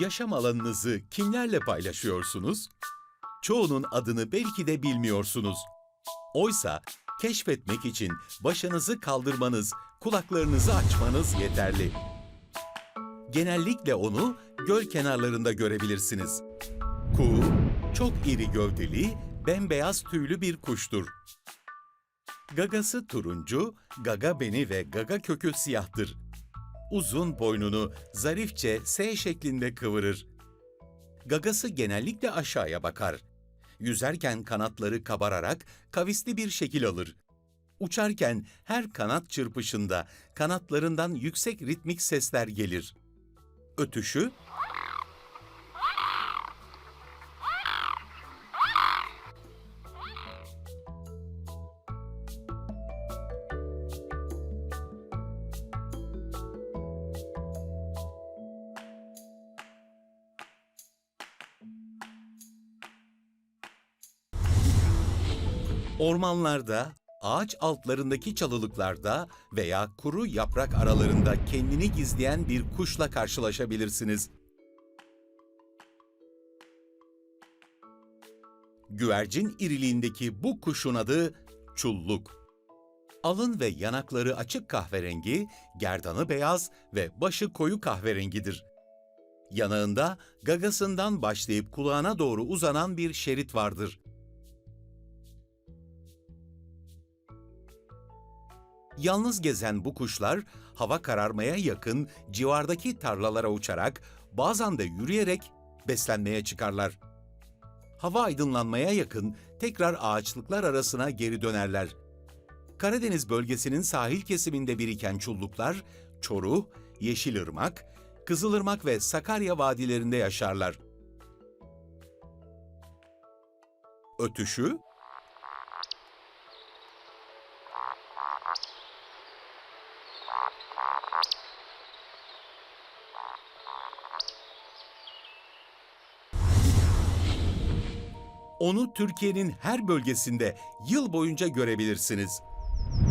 Yaşam alanınızı kimlerle paylaşıyorsunuz? Çoğunun adını belki de bilmiyorsunuz. Oysa keşfetmek için başınızı kaldırmanız, kulaklarınızı açmanız yeterli. Genellikle onu göl kenarlarında görebilirsiniz. Kuğu, çok iri gövdeli, bembeyaz tüylü bir kuştur. Gagası turuncu, gaga beni ve gaga kökü siyahtır. Uzun boynunu zarifçe S şeklinde kıvırır. Gagası genellikle aşağıya bakar. Yüzerken kanatları kabararak kavisli bir şekil alır. Uçarken her kanat çırpışında kanatlarından yüksek ritmik sesler gelir. Ötüşü Ormanlarda, ağaç altlarındaki çalılıklarda veya kuru yaprak aralarında kendini gizleyen bir kuşla karşılaşabilirsiniz. Güvercin iriliğindeki bu kuşun adı çulluk. Alın ve yanakları açık kahverengi, gerdanı beyaz ve başı koyu kahverengidir. Yanağında gagasından başlayıp kulağına doğru uzanan bir şerit vardır. Yalnız gezen bu kuşlar hava kararmaya yakın civardaki tarlalara uçarak bazen de yürüyerek beslenmeye çıkarlar. Hava aydınlanmaya yakın tekrar ağaçlıklar arasına geri dönerler. Karadeniz bölgesinin sahil kesiminde biriken çulluklar Çoruh, Yeşilırmak, Kızılırmak ve Sakarya vadilerinde yaşarlar. Ötüşü Onu Türkiye'nin her bölgesinde yıl boyunca görebilirsiniz.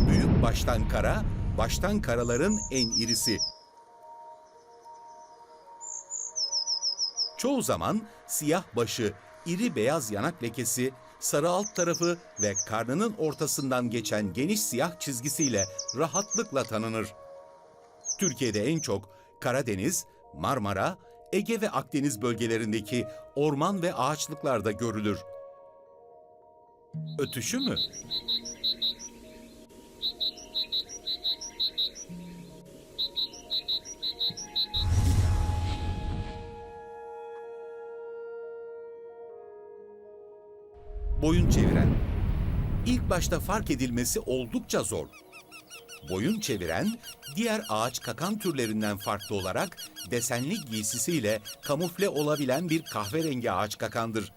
Büyük baştan kara, baştan karaların en irisi. Çoğu zaman siyah başı, iri beyaz yanak lekesi, sarı alt tarafı ve karnının ortasından geçen geniş siyah çizgisiyle rahatlıkla tanınır. Türkiye'de en çok Karadeniz, Marmara, Ege ve Akdeniz bölgelerindeki orman ve ağaçlıklarda görülür. Ötüşü mü? Boyun çeviren. İlk başta fark edilmesi oldukça zor. Boyun çeviren, diğer ağaç kakan türlerinden farklı olarak desenli giysisiyle kamufle olabilen bir kahverengi ağaç kakandır.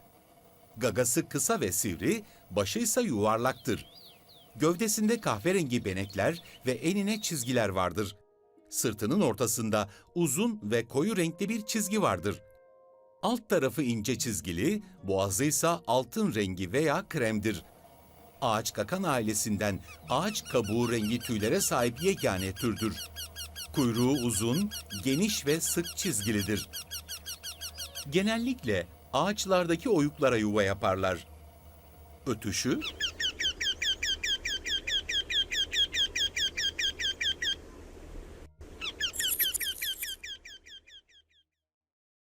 Gagası kısa ve sivri, başı ise yuvarlaktır. Gövdesinde kahverengi benekler ve enine çizgiler vardır. Sırtının ortasında uzun ve koyu renkli bir çizgi vardır. Alt tarafı ince çizgili, boğazı ise altın rengi veya kremdir. Ağaç kakan ailesinden ağaç kabuğu rengi tüylere sahip yegane türdür. Kuyruğu uzun, geniş ve sık çizgilidir. Genellikle ağaçlardaki oyuklara yuva yaparlar. Ötüşü